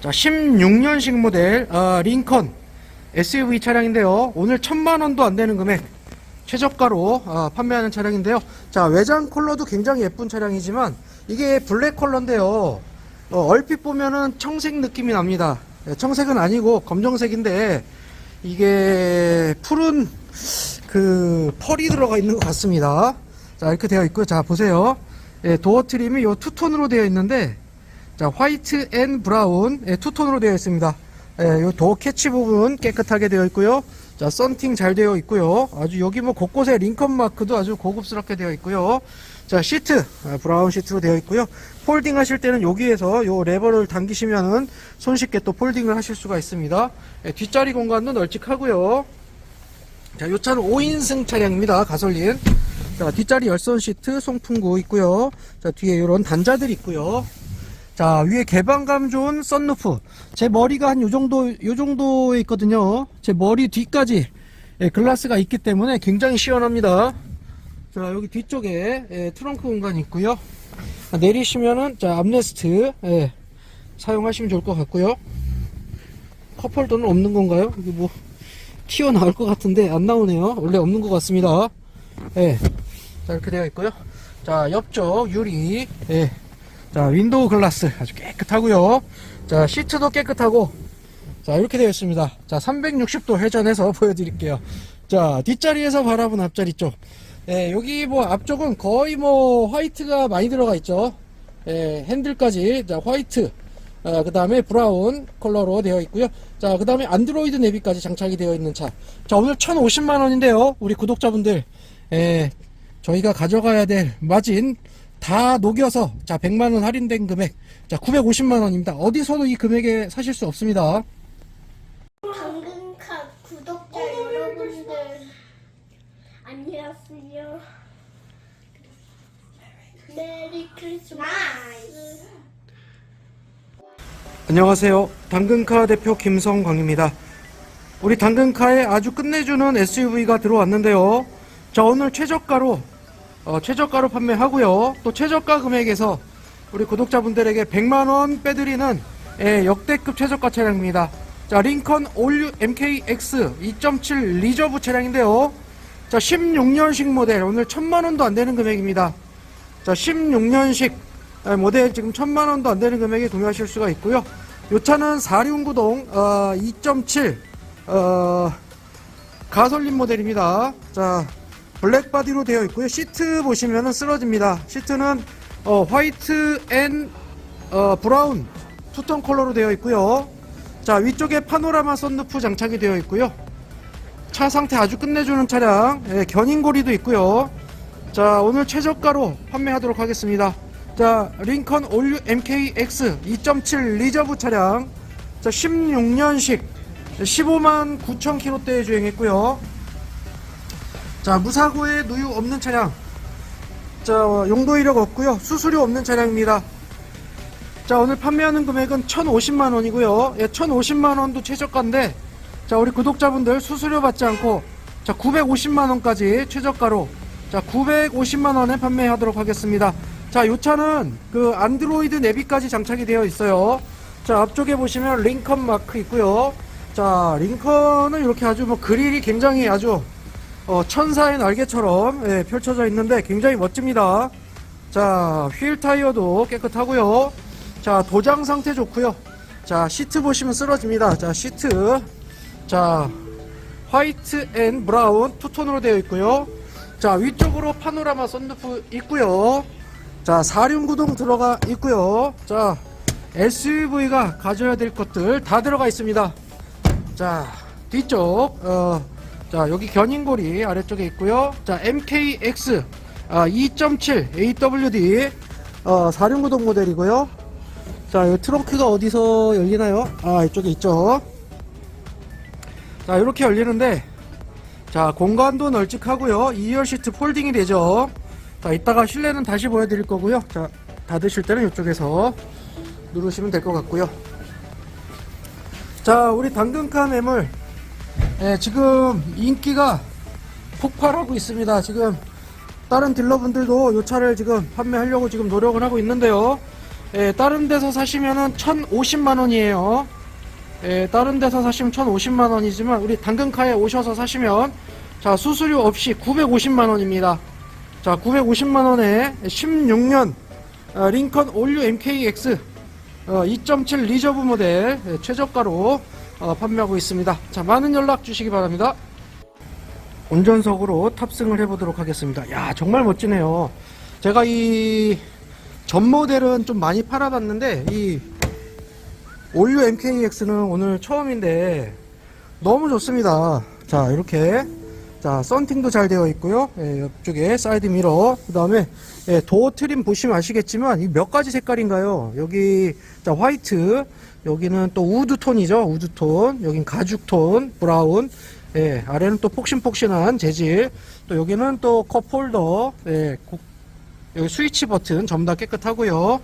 자, 16년식 모델 아, 링컨 SUV 차량인데요. 오늘 천만 원도 안 되는 금액 최저가로 아, 판매하는 차량인데요. 자, 외장 컬러도 굉장히 예쁜 차량이지만 이게 블랙 컬러인데요. 어, 얼핏 보면은 청색 느낌이 납니다. 예, 청색은 아니고 검정색인데 이게 푸른 그 펄이 들어가 있는 것 같습니다. 자, 이렇게 되어 있고요. 자, 보세요. 예, 도어 트림이 요 투톤으로 되어 있는데 자, 화이트 앤 브라운 예, 투톤으로 되어 있습니다. 예, 요 도어 캐치 부분 깨끗하게 되어 있고요. 자, 썬팅 잘 되어 있고요. 아주 여기 뭐 곳곳에 링컨 마크도 아주 고급스럽게 되어 있고요. 자, 시트 아, 브라운 시트로 되어 있고요. 폴딩 하실 때는 여기에서 요 레버를 당기시면은 손쉽게 또 폴딩을 하실 수가 있습니다. 예, 뒷자리 공간도 널찍하고요. 자, 요 차는 5인승 차량입니다. 가솔린. 자, 뒷자리 열선 시트 송풍구 있고요. 자, 뒤에 이런 단자들 있고요. 자, 위에 개방감 좋은 썬루프. 제 머리가 한 요 정도, 요 정도에 있거든요. 제 머리 뒤까지 예, 글라스가 있기 때문에 굉장히 시원합니다. 자, 여기 뒤쪽에 예, 트렁크 공간이 있고요. 아, 내리시면은, 자, 암레스트, 예, 사용하시면 좋을 것 같고요. 컵홀더는 없는 건가요? 이게 뭐, 튀어나올 것 같은데 안 나오네요. 원래 없는 것 같습니다. 예. 자, 이렇게 되어 있고요. 자, 옆쪽 유리. 예. 자, 윈도우 글라스 아주 깨끗하고요. 자, 시트도 깨끗하고. 자, 이렇게 되어 있습니다. 자, 360도 회전해서 보여드릴게요. 자, 뒷자리에서 바라본 앞자리 쪽. 예, 여기 뭐 앞쪽은 거의 뭐 화이트가 많이 들어가 있죠. 예, 핸들까지 자, 화이트. 아, 그 다음에 브라운 컬러로 되어 있고요. 자, 그 다음에 안드로이드 내비까지 장착이 되어 있는 차. 자, 오늘 1,050만원인데요. 우리 구독자분들, 예, 저희가 가져가야 될 마진 다 녹여서, 자, 100만원 할인된 금액, 자, 950만원입니다. 어디서도 이 금액에 사실 수 없습니다. 당근카 구독자 여러분들 안녕하세요. 메리 크리스마스. 안녕하세요. 당근카 대표 김성광입니다. 우리 당근카에 아주 끝내주는 SUV가 들어왔는데요. 자, 오늘 최저가로, 어, 최저가로 판매하고요. 또 최저가 금액에서 우리 구독자분들에게 100만원 빼드리는 예, 역대급 최저가 차량입니다. 자, 링컨 올류 MKX 2.7 리저브 차량인데요. 자, 16년식 모델, 오늘 1000만원도 안 되는 금액입니다. 자, 16년식 모델 지금 1000만원도 안 되는 금액에 구매하실 수가 있고요. 요 차는 4륜구동 어, 2.7 어, 가솔린 모델입니다. 자, 블랙바디로 되어 있고요. 시트 보시면은 쓰러집니다. 시트는 어, 화이트 앤 어, 브라운 투톤 컬러로 되어 있고요. 자, 위쪽에 파노라마 썬루프 장착이 되어 있고요. 차 상태 아주 끝내주는 차량, 예, 견인고리도 있고요. 자, 오늘 최저가로 판매하도록 하겠습니다. 자, 링컨 올류 MKX 2.7 리저브 차량. 자, 16년식 15만 9천 킬로대에 주행했고요. 자, 무사고에 누유 없는 차량. 자, 용도 이력 없고요. 수수료 없는 차량입니다. 자, 오늘 판매하는 금액은 1,050만 원이고요. 예, 1,050만 원도 최저가인데 자, 우리 구독자분들 수수료 받지 않고 자, 950만 원까지 최저가로 자, 950만 원에 판매하도록 하겠습니다. 자, 요 차는 그 안드로이드 내비까지 장착이 되어 있어요. 자, 앞쪽에 보시면 링컨 마크 있고요. 자, 링컨은 이렇게 아주 뭐 그릴이 굉장히 아주 어, 천사의 날개처럼 예, 펼쳐져 있는데 굉장히 멋집니다. 자, 휠 타이어도 깨끗하고요. 자, 도장 상태 좋고요. 자, 시트 보시면 쓰러집니다. 자, 시트. 자, 화이트 앤 브라운 투톤으로 되어 있고요. 자, 위쪽으로 파노라마 썬루프 있고요. 자, 사륜 구동 들어가 있고요. 자, SUV가 가져야 될 것들 다 들어가 있습니다. 자, 뒤쪽 어, 자, 여기 견인고리 아래쪽에 있고요. 자, MKX 아, 2.7 AWD 어, 사륜 구동 모델이고요. 자, 이 트렁크가 어디서 열리나요? 아, 이쪽에 있죠. 자, 이렇게 열리는데 자, 공간도 널찍하고요. 2열 시트 폴딩이 되죠. 자, 이따가 실내는 다시 보여드릴 거고요. 자, 닫으실 때는 이쪽에서 누르시면 될 것 같고요. 자, 우리 당근카 매물 예, 지금 인기가 폭발하고 있습니다. 지금 다른 딜러분들도 이 차를 지금 판매하려고 지금 노력을 하고 있는데요. 예, 다른 데서 사시면은 1,050만 원이에요. 예, 다른 데서 사시면 1,050만 원이지만 우리 당근카에 오셔서 사시면 자, 수수료 없이 950만 원입니다. 자, 950만 원에 16년 어, 링컨 올류 MKX 어, 2.7 리저브 모델 예, 최저가로 어, 판매하고 있습니다. 자, 많은 연락 주시기 바랍니다. 운전석으로 탑승을 해보도록 하겠습니다. 야, 정말 멋지네요. 제가 이 전 모델은 좀 많이 팔아봤는데 이 올류 MKX는 오늘 처음인데 너무 좋습니다. 자, 이렇게 자, 썬팅도 잘 되어 있고요. 예, 옆쪽에 사이드 미러. 그 다음에 예, 도어 트림 보시면 아시겠지만 이 몇 가지 색깔인가요? 여기 자, 화이트, 여기는 또 우드 톤이죠. 우드 톤. 여긴 가죽 톤, 브라운. 예, 아래는 또 폭신폭신한 재질. 또 여기는 또 컵 홀더. 예, 고- 여기 스위치 버튼 전부 다 깨끗하고요.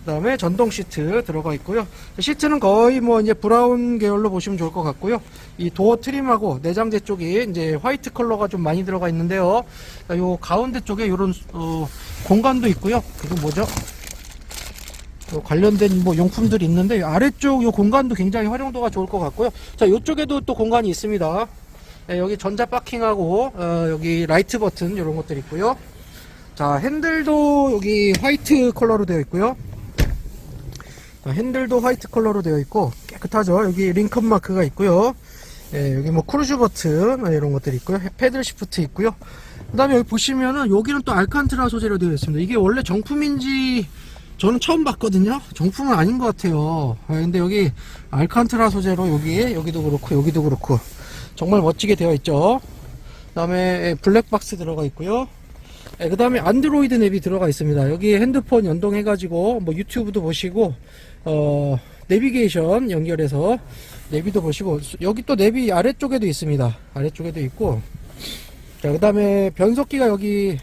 그다음에 전동 시트 들어가 있고요. 시트는 거의 뭐 이제 브라운 계열로 보시면 좋을 것 같고요. 이 도어 트림하고 내장재 쪽이 이제 화이트 컬러가 좀 많이 들어가 있는데요. 자, 요 가운데 쪽에 이런 어, 공간도 있고요. 그거 뭐죠? 요 관련된 뭐 용품들이 있는데 이 아래쪽 요 공간도 굉장히 활용도가 좋을 것 같고요. 자, 이쪽에도 또 공간이 있습니다. 네, 여기 전자 파킹하고 어, 여기 라이트 버튼 이런 것들 있고요. 자, 핸들도 여기 화이트 컬러로 되어 있고요. 자, 핸들도 화이트 컬러로 되어 있고 깨끗하죠. 여기 링컨 마크가 있고요. 예, 여기 뭐 크루즈 버튼 아, 이런 것들이 있고요. 패들 시프트 있고요. 그다음에 여기 보시면은 여기는 또 알칸트라 소재로 되어 있습니다. 이게 원래 정품인지 저는 처음 봤거든요. 정품은 아닌 것 같아요. 아, 근데 여기 알칸트라 소재로 여기 여기도 그렇고 여기도 그렇고 정말 멋지게 되어 있죠. 그다음에 블랙박스 들어가 있고요. 그 다음에 안드로이드 앱이 들어가 있습니다. 여기 핸드폰 연동해가지고 뭐 유튜브도 보시고 어 내비게이션 연결해서 내비도 보시고 여기 또 내비 아래쪽에도 있습니다. 아래쪽에도 있고 자 그 다음에 변속기가 여기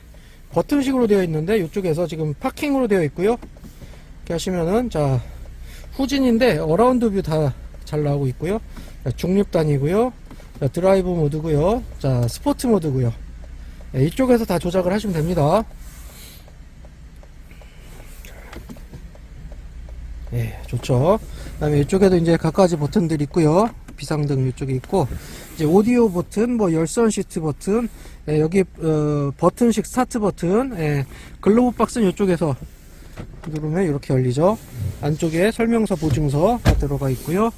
버튼식으로 되어 있는데 이쪽에서 지금 파킹으로 되어 있고요. 이렇게 하시면은 자 후진인데 어라운드 뷰 다 잘 나오고 있고요. 자, 중립단이고요. 자, 드라이브 모드고요. 자 스포츠 모드고요. 네, 이쪽에서 다 조작을 하시면 됩니다. 예, 좋죠. 그 다음에 이쪽에도 이제 각가지 버튼들이 있고요. 비상등 이쪽에 있고, 이제 오디오 버튼, 뭐 열선 시트 버튼, 예, 여기, 어, 버튼식 스타트 버튼, 예, 글로브 박스는 이쪽에서 누르면 이렇게 열리죠. 안쪽에 설명서 보증서 다 들어가 있고요.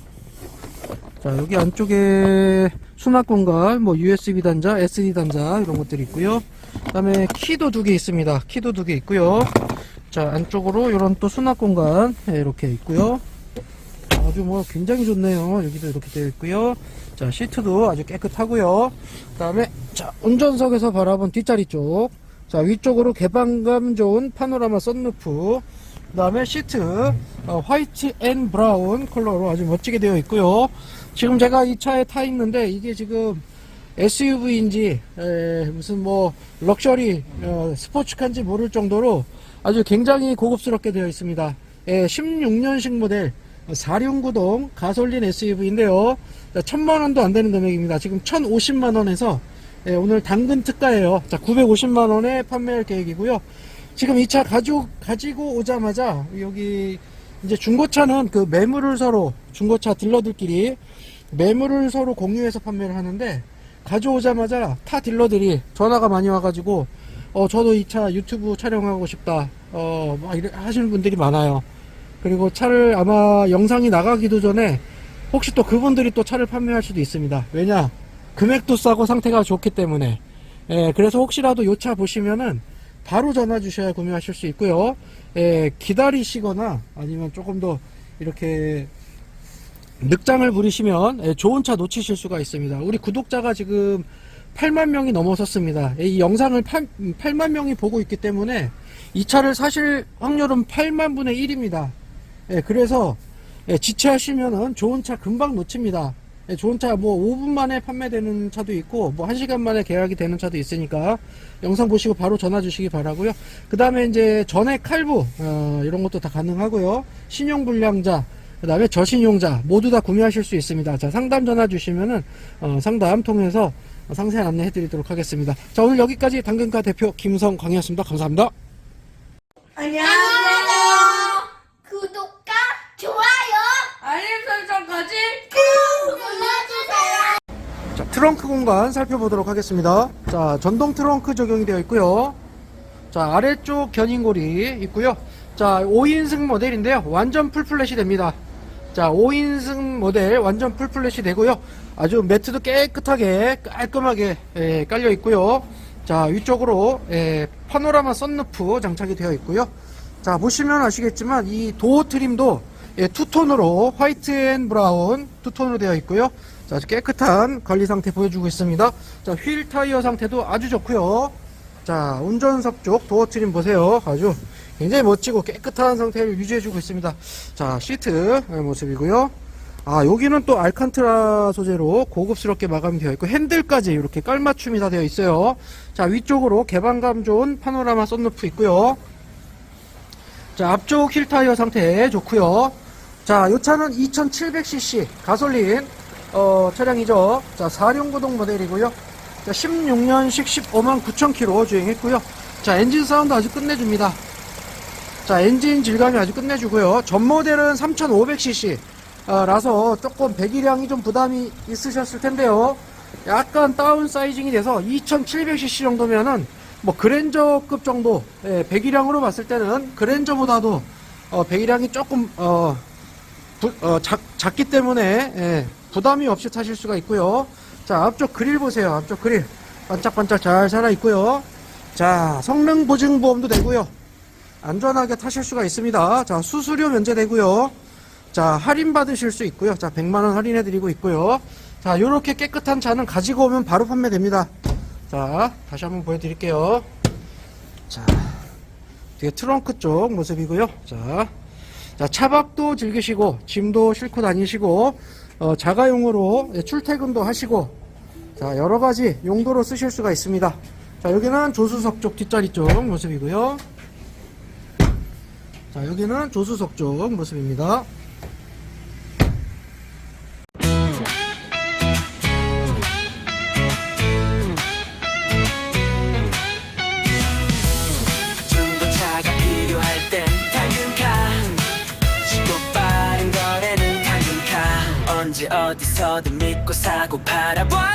자, 여기 안쪽에 수납 공간, 뭐 USB 단자, SD 단자 이런 것들이 있고요. 그다음에 키도 두 개 있습니다. 키도 두 개 있고요. 자, 안쪽으로 이런 또 수납 공간 예, 이렇게 있고요. 아주 뭐 굉장히 좋네요. 여기도 이렇게 되어 있고요. 자, 시트도 아주 깨끗하고요. 그다음에 자, 운전석에서 바라본 뒷자리 쪽. 자, 위쪽으로 개방감 좋은 파노라마 썬루프. 그 다음에 시트 어, 화이트 앤 브라운 컬러로 아주 멋지게 되어 있고요. 지금 제가 이 차에 타 있는데 이게 지금 SUV인지 무슨 뭐 럭셔리 어, 스포츠카인지 모를 정도로 아주 굉장히 고급스럽게 되어 있습니다. 예, 16년식 모델 4륜구동 가솔린 SUV인데요. 천만 원도 안 되는 금액입니다. 지금 1,050만 원에서 예, 오늘 당근 특가예요. 자, 950만 원에 판매할 계획이고요. 지금 이차 가지고 오자마자 여기 이제 중고차는 그 매물을 서로 중고차 딜러들끼리 매물을 서로 공유해서 판매를 하는데 가져오자마자 타 딜러들이 전화가 많이 와가지고 어 저도 이 차 유튜브 촬영하고 싶다 이래 하시는 분들이 많아요. 그리고 차를 아마 영상이 나가기도 전에 혹시 또 그분들이 또 차를 판매할 수도 있습니다. 왜냐 금액도 싸고 상태가 좋기 때문에 예 그래서 혹시라도 요 차 보시면은 바로 전화 주셔야 구매하실 수 있고요. 예, 기다리시거나 아니면 조금 더 이렇게 늑장을 부리시면 예, 좋은 차 놓치실 수가 있습니다. 우리 구독자가 지금 8만 명이 넘어섰습니다. 예, 이 영상을 8, 8만 명이 보고 있기 때문에 이 차를 사실 확률은 8만 분의 1입니다. 예, 그래서 예, 지체하시면은 좋은 차 금방 놓칩니다. 예, 좋은 차 뭐 5분 만에 판매되는 차도 있고 뭐 1시간 만에 계약이 되는 차도 있으니까 영상 보시고 바로 전화 주시기 바라고요. 그 다음에 이제 전액 할부 어, 이런 것도 다 가능하고요. 신용 불량자 그 다음에 저신용자 모두 다 구매하실 수 있습니다. 자, 상담 전화 주시면은 어, 상담 통해서 상세한 안내해 드리도록 하겠습니다. 자, 오늘 여기까지 당근가 대표 김성광이었습니다. 감사합니다. 안녕하세요. 트렁크 공간 살펴보도록 하겠습니다. 자, 전동 트렁크 적용이 되어 있고요. 자, 아래쪽 견인골이 있고요. 자, 5인승 모델인데요. 완전 풀플랫이 됩니다. 자, 5인승 모델 완전 풀플랫이 되고요. 아주 매트도 깨끗하게 깔끔하게 예, 깔려 있고요. 자, 위쪽으로 예, 파노라마 썬루프 장착이 되어 있고요. 자, 보시면 아시겠지만 이 도어 트림도 예, 투톤으로 화이트 앤 브라운 투톤으로 되어 있고요. 자, 아주 깨끗한 관리 상태 보여주고 있습니다. 자, 휠 타이어 상태도 아주 좋고요. 자, 운전석 쪽 도어 트림 보세요. 아주 굉장히 멋지고 깨끗한 상태를 유지해주고 있습니다. 자, 시트 모습이고요. 아, 여기는 또 알칸트라 소재로 고급스럽게 마감이 되어 있고 핸들까지 이렇게 깔맞춤이 다 되어 있어요. 자, 위쪽으로 개방감 좋은 파노라마 썬루프 있고요. 자, 앞쪽 힐 타이어 상태 좋고요. 자, 이 차는 2700cc 가솔린 어, 차량이죠. 자, 4륜구동 모델이고요. 자, 16년식 15만 9천 킬로 주행했고요. 자, 엔진 사운드 아주 끝내줍니다. 자, 엔진 질감이 아주 끝내주고요. 전 모델은 3500cc 어, 라서 조금 배기량이 좀 부담이 있으셨을 텐데요. 약간 다운 사이징이 돼서 2700cc 정도면은 뭐 그랜저급 정도 예, 배기량으로 봤을 때는 그랜저보다도 어, 배기량이 조금 어, 부- 어, 작, 작기 때문에 예, 부담이 없이 타실 수가 있고요. 자 앞쪽 그릴 보세요. 앞쪽 그릴 반짝반짝 잘 살아 있고요. 자 성능 보증 보험도 되고요. 안전하게 타실 수가 있습니다. 자 수수료 면제되고요. 자 할인 받으실 수 있고요. 자 100만 원 할인해 드리고 있고요. 자 요렇게 깨끗한 차는 가지고 오면 바로 판매됩니다. 자 다시 한번 보여드릴게요. 자 뒤에 트렁크 쪽 모습이고요. 자 자, 차박도 즐기시고, 짐도 싣고 다니시고, 어, 자가용으로 예, 출퇴근도 하시고, 자, 여러 가지 용도로 쓰실 수가 있습니다. 자, 여기는 조수석 쪽 뒷자리 쪽 모습이고요. 자, 여기는 조수석 쪽 모습입니다. 서든 믿고 사고 팔아봐